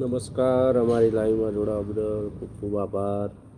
નમસ્કાર. અમારી લાઈવમાં જોડાવા બદલ ખૂબ ખૂબ આભાર.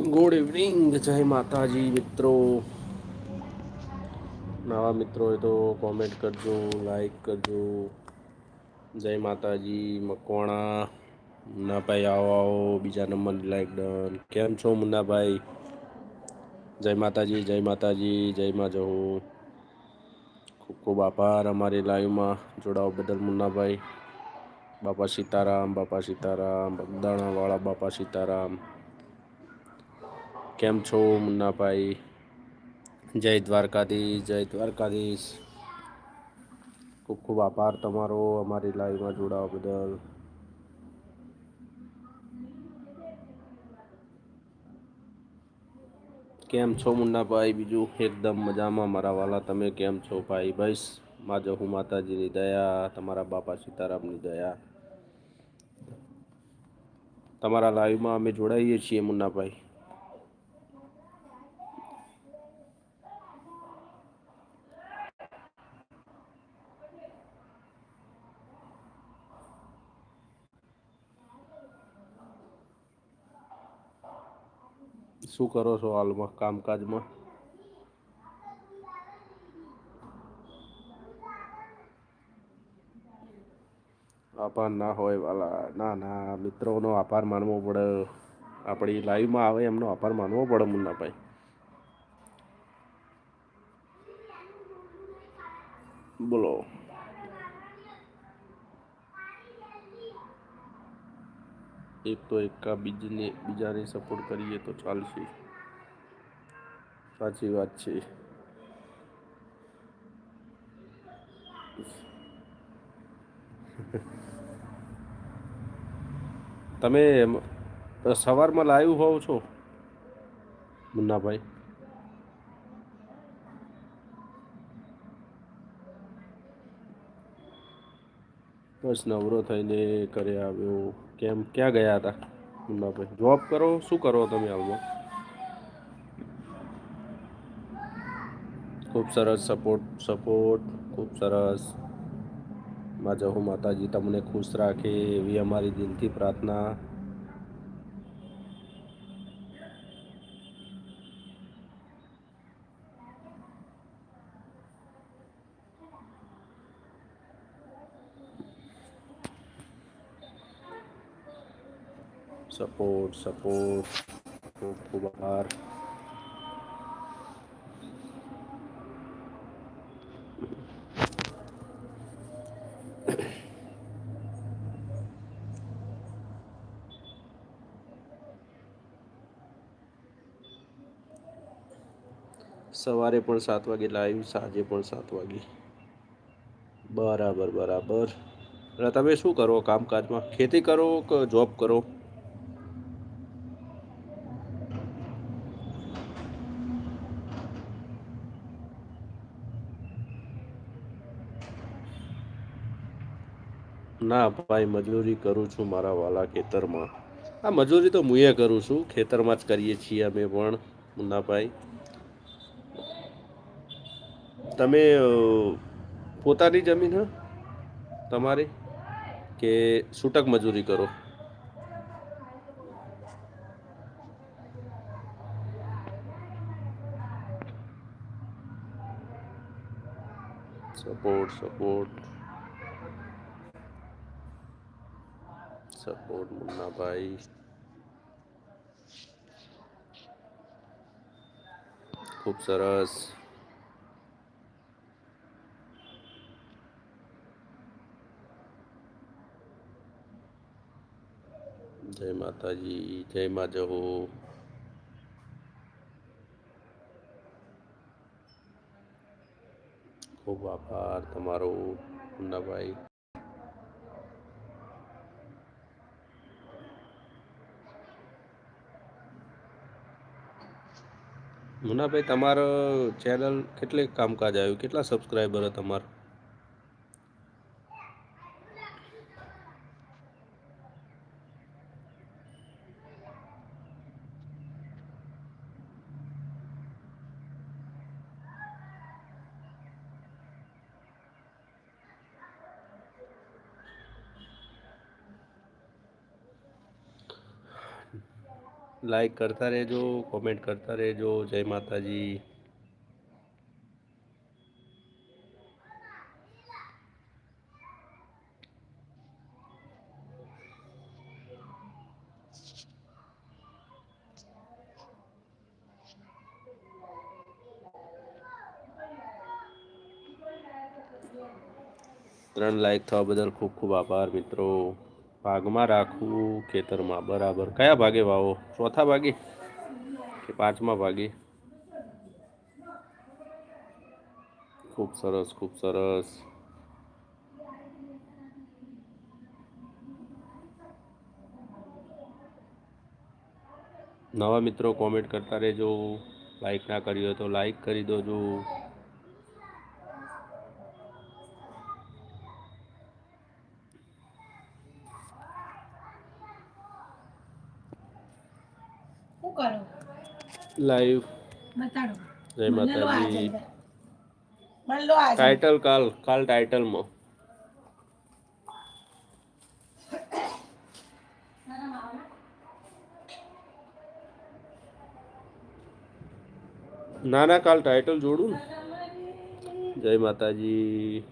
ગુડ ઇવનિંગ જય માતાજી મિત્રો નવા મિત્રો હોય તો કોમેન્ટ કરજો લાઈક કરજો જય માતાજી મકવાણા મુન્નાભાઈ આવો આવો બીજા નંબરની લાઈક ડન કેમ છો મુન્નાભાઈ જય માતાજી જય માતાજી જય માં જહું ખૂબ ખૂબ આભાર અમારી લાઈવમાં જોડાવા બદલ મુન્નાભાઈ બાપા સીતારામ બાપા સીતારામ બગદાણાવાળા બાપા સીતારામ કેમ છો મુન્નાભાઈ? જય દ્વારકાધીશ જય દ્વારકાધીશ. ખૂબ ખૂબ આભાર તમારો અમારી લાઈવમાં જોડાવા બદલ. કેમ છો મુન્નાભાઈ? બીજું એકદમ મજામાં મારા વાલા, તમે કેમ છો ભાઈ? બસ, માં જહુ માતાજીની દયા, તમારા બાપા સીતારામની દયા. તમારા લાઈવમાં અમે જોડાઈએ છીએ મુન્નાભાઈ. શું કરો છો હાલમાં, કામકાજમાં? આભાર ના હોય વાલા, ના ના, મિત્રોનો આભાર માનવો પડે. આપણી લાઈવમાં આવે એમનો આભાર માનવો પડે મુન્નાભાઈ. બોલો. એક તો એકા બીજને બીજાને સપોર્ટ કરીએ તો ચાલશે. સાચી વાત છે. તમે સવારમાં લાઈવ હોવ છો? મુન્નાભાઈ. બસ નવરો થઈને ઘરે આવ્યો. કેમ? ક્યાં ગયા હતા? મુન્નાભાઈ જોબ કરો? શું કરો તમે હાલમાં? ખૂબ સરસ સપોર્ટ સપોર્ટ ખૂબ સરસ. માં જહુ માતાજી, તમને ખુશ રાખે એવી અમારી દિલથી પ્રાર્થના. સપોર્ટ સપોર્ટ ખૂબ ખૂબ આભાર સવારે પણ સાત વાગે લાઈવ સાંજે પણ સાત વાગે. બરાબર બરાબર. તમે શું કરો કામકાજમાં? ખેતી કરો કે જોબ કરો? ના ભાઈ, મજૂરી કરું છું મારા વાલા ખેતરમાં. આ મજૂરી તો હું એ કરું છું, ખેતરમાં જ કરીએ છીએ અમે પણ, મુન્નાભાઈ. તમે પોતાની જમીન, હ, તમારી? કે છૂટક મજૂરી કરો? Support support support Munnabhai. ખૂબ સરસ. જય માતાજી જય મા જહો. ખૂબ આભાર તમારો મુન્નાભાઈ. મુન્નાભાઈ તમારો ચેનલ કેટલે કામકાજ આવ્યું? કેટલા સબસ્ક્રાઈબર તમારા? લાઈક કરતા રહેજો કોમેન્ટ કરતા રહેજો જય માતાજી ત્રણ લાઈક થવા બદલ ખૂબ ખૂબ આભાર મિત્રો ભાગમાં રાખવું ખેતરમાં? બરાબર. કયા ભાગે વાવો? ચોથા ભાગે કે પાંચમા ભાગે? ખૂબ સરસ ખૂબ સરસ. નવા મિત્રો કોમેન્ટ કરતા રહેજો. લાઈક ના કરી હોય તો લાઈક કરી દોજો શું કરો લાઈવ જય માતાજી. જલ્દી. મને લો આ જલ્દી. ટાઇટલ કાલ કાલ ટાઇટલમાં ના ના કાલ ટાઇટલ જોડું જય માતાજી.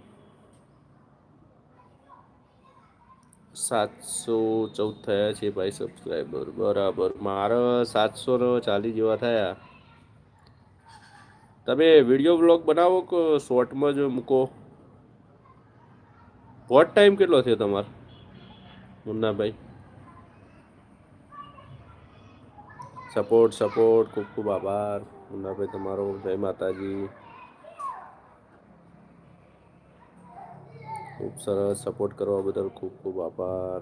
સાતસો ચૌદ થયા છે ભાઈ સબસ્ક્રાઈબર બરાબર મારા સાતસો ને ચાલીસ જેવા થયા તમે વીડિયો બ્લોગ બનાવો કે શોર્ટમાં જ મૂકો વોટ ટાઈમ કેટલો થયો તમારો મુન્નાભાઈ સપોર્ટ સપોર્ટ ખૂબ ખૂબ આભાર મુન્નાભાઈ તમારો જય માતાજી ખૂબ સરસ સપોર્ટ કરવા બદલ ખૂબ ખૂબ આભાર.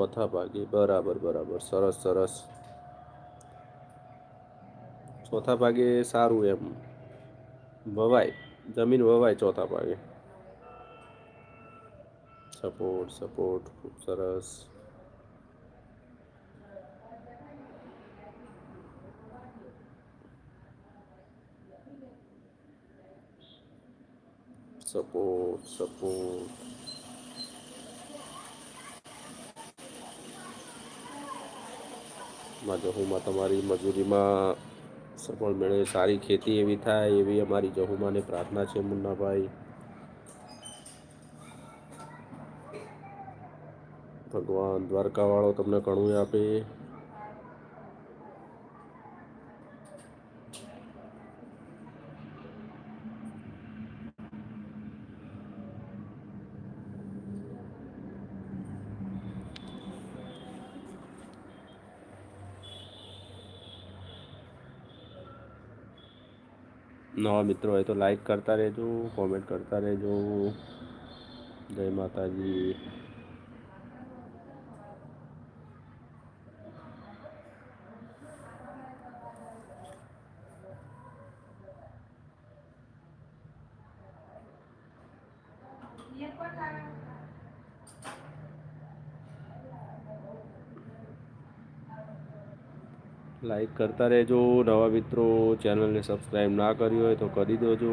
ચોથા ભાગે, બરાબર બરાબર, સરસ સરસ. ચોથા ભાગે સારું એમ. વવાય, જમીન વવાય ચોથા ભાગે. સપોર્ટ સપોર્ટ, ખૂબ સરસ. Support support. માં જહુમાં તમારી મજૂરીમાં સફળ મેળવે, સારી ખેતી એવી થાય એવી અમારી જહુમાની પ્રાર્થના છે મુન્નાભાઈ. ભગવાન દ્વારકાવાળો તમને ઘણું આપે. નવા મિત્રો હોય તો લાઈક કરતા રહેજો કોમેન્ટ કરતા રહેજો જય માતાજી લાઈક કરતા રહેજો. નવા મિત્રો ચેનલને સબસ્ક્રાઈબ ના કરી હોય તો કરી દેજો.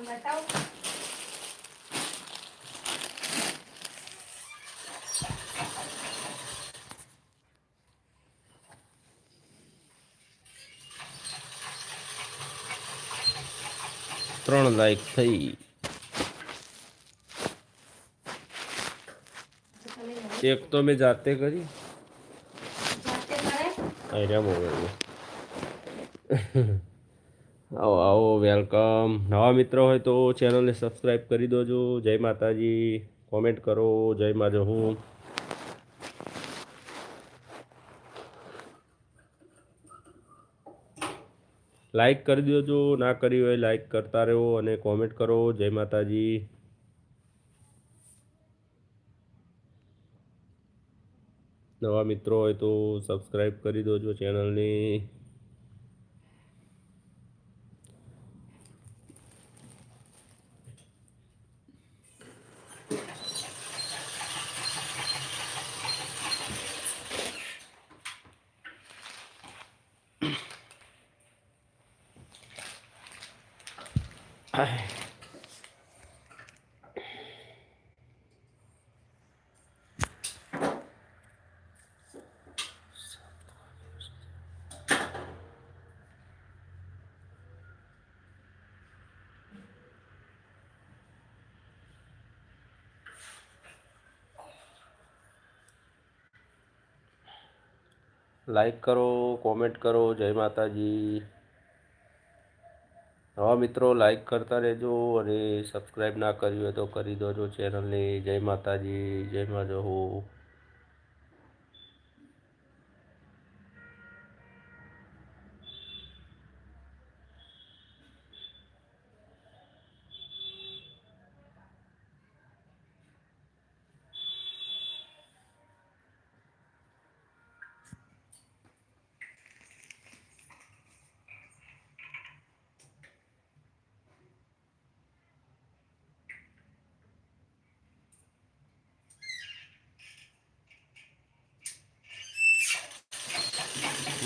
nggak tahu. ત્રણ લાઈક થઈ. એક તો મેં જાતે કરી. આવો આવો વેલકમ. નવા મિત્રો હોય તો ચેનલને સબસ્ક્રાઈબ કરી દોજો. જય માતાજી. કોમેન્ટ કરો. જય માજો જહું લાઈક કરી દેજો ના કરી હોય લાઈક કરતા રહો અને કોમેન્ટ કરો. જય માતાજી. નવા મિત્રો હોય તો સબસ્ક્રાઈબ કરી દોજો ચેનલને લાઈક કરો કોમેન્ટ કરો જય માતાજી નવા મિત્રો લાઈક કરતા રહેજો અને સબસ્ક્રાઈબ ના કર્યું હોય તો કરી દોજો ચેનલને જય માતાજી, જય મા જહો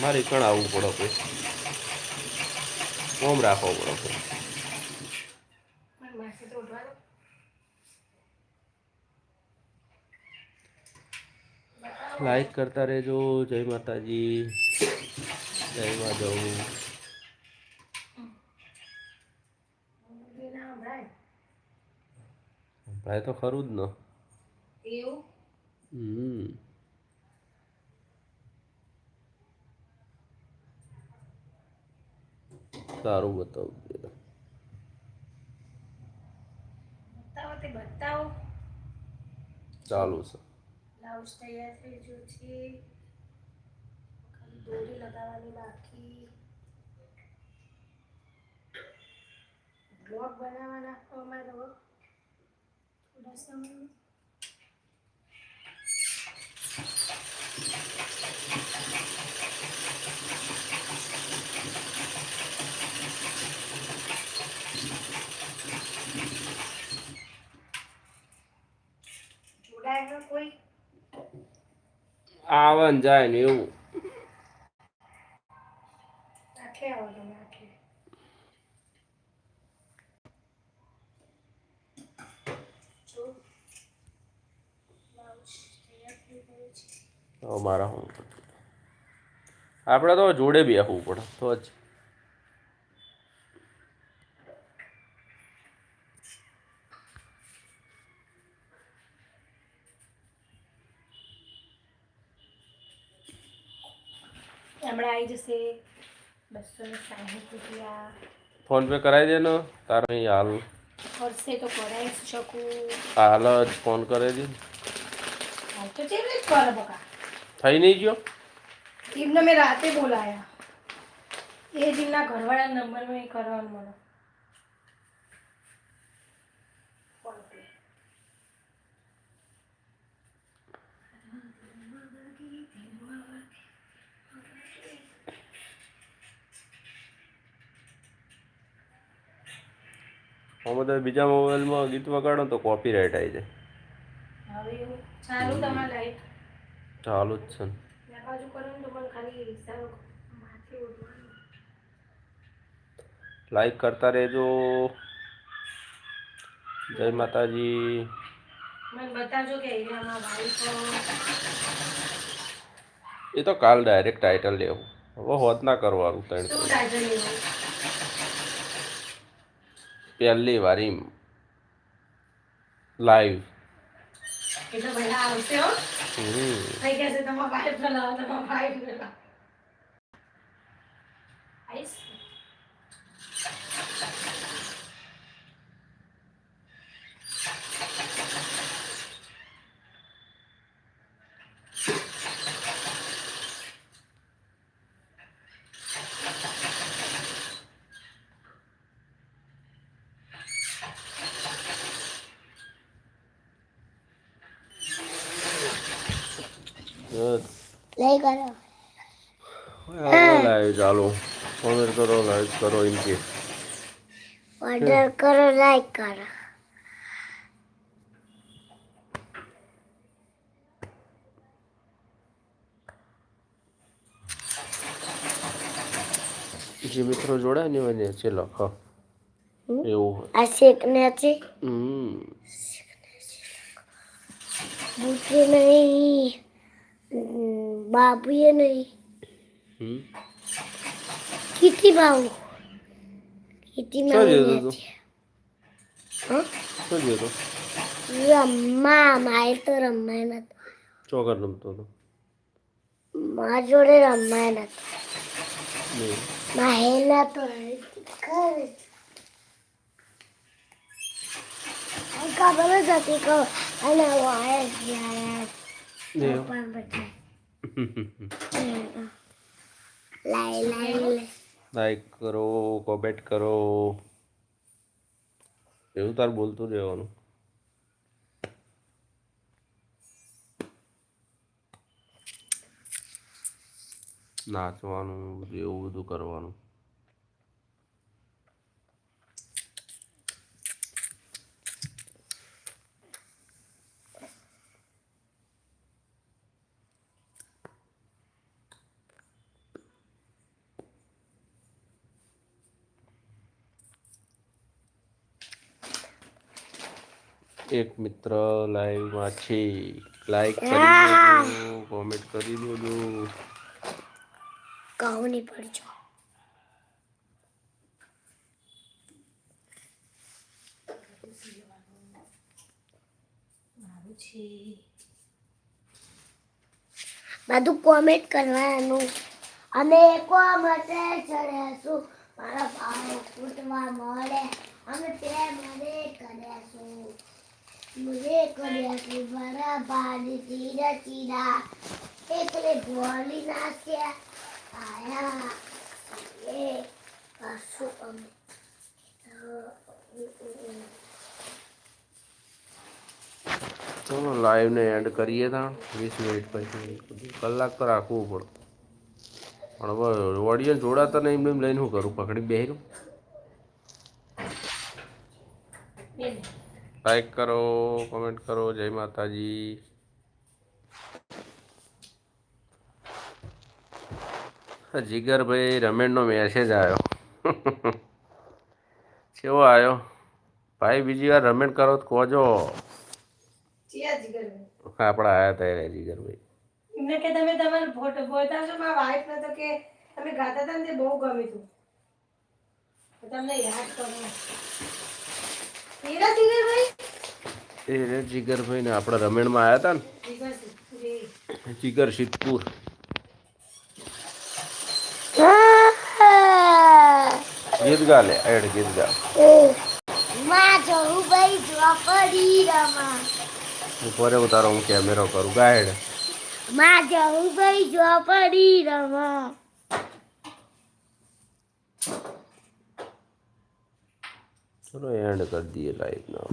મારે કણ આવવું પડે કોઈ. ઓમ રાખવો પડે ઉઠવાનું લાઈક કરતા રહેજો. જય માતાજી. જય મા જહું એ ના સંભળાય ભાઈ તો ખરું જ ને. એવું? હમ. સારું બતાવજે ચાલુ છે બ્લાઉઝ તૈયાર થઈ ગયો છે. ખાલી દોરી લગાવવાની બાકી. બ્લોગ બનાવવાના અમારે થોડા સમય. જોડાયેલો કોઈ? આવે જાય ને એવું. મારા હું. આપણે તો જોડે બેસવું પડે તો જ. હમણાં આવી જશે બસો ને સાઠ રૂપિયા ફોન પે કરાવી દે ને તારે અહીં હાલ કરશે તો કરાવી શકું હાલ જ ફોન કરી દે હાલ તો કેવી રીતે કરે બકા થઈ નહીં ગયો એમને મેં રાતે બોલાયા એ જ એમના ઘરવાળા નંબરમાં એ કરવાનું મને આમાં બધા બીજા મોબાઈલમાં ગીત વગાડો તો કોપી રાઈટ આવી જાય ચાલુ જ છે લાઈક કરતા રહેજો. જય માતાજી. એ તો કાલ ડાયરેક્ટ ટાઇટલ લેવું. હવે હોત ના કરવાનું ત્રણ ટાઈટલ પહેલી વારી લાઈવ કેટલા પહેલા આવશે હો. હમ. થઈ ગયા છે તમારા ભાઈ લાવો તમારા ભાઈ લાવો. લઈ કરો લાઈવ ચાલો ઓર્ડર કરો લાઈક કરો એમ કે. ઓર્ડર કરો લાઈક કરો. જે મિત્રો જોડાય ને એને છે લખો એવું આ શેક ને છે? હમ. બુટે છે. નહીં. હમ. ये બાબુ. જોયું તું? નથી હા? શું થયું તો રમ્મા મારે તો રમાય નતો ચોકર રમતો હતો. મા જોડે રમાય નતો માહેલા તો ખબર જ હતી કે અને વાય યાર લાઈક કરો કોમેન્ટ કરો એવું તાર બોલતું રહેવાનું નાચવાનું એવું બધું કરવાનું એક મિત્ર લાઈવમાં છે. લાઈક કરી દેજો કોમેન્ટ કરી દેજો. કહું નહીં પડજો બધું કોમેન્ટ કરવાનું. અમે માટે ચડ્યાશું. મારા ભાવ ફૂટવા મળે. અમે તે મને કર્યાશું મુझे કર્યાશું મારા चीरा તીરા તીરા એટલે ભોલી નાખ્યા આયા એ કશું અમે ચલો લાઈવને એન્ડ કરીએ તા, વીસ મિનિટ પછી કલાક તો રાખવું પડે. પણ હવે ઓડિયન્સ જોડાતા નહીં એમને એમ લઈને શું કરું? પકડી બેહી લાઈક કરો કોમેન્ટ કરો જય માતાજી. જીગરભાઈ રમેણનો મેસેજ આવ્યો કેવો આવ્યો ભાઈ બીજી વાર રમેણ કરો તો કોજો. ચિયા આપણે આયા હતા જીગરભાઈ. એમને કે તમે તમારો ફોટો બોલતા છો મારા વાઈફ ને તો કે તમે ગાતા હતા ને તે બહુ ગમ્યું હતું. તમને યાદ કરું એ રે જીગરભાઈ ને આપણે રમેણમાં આવ્યા હતા ને. જીગર સિદ્ધપુર ગીત ગા લે એડ ગીત ગા ઉપર ઉતારો હું કેમેરો કરું ગાઈડમાં જવું ભાઈ ચોપડી રમા. ચલો એન્ડ કરી દઈએ લાઈવ ના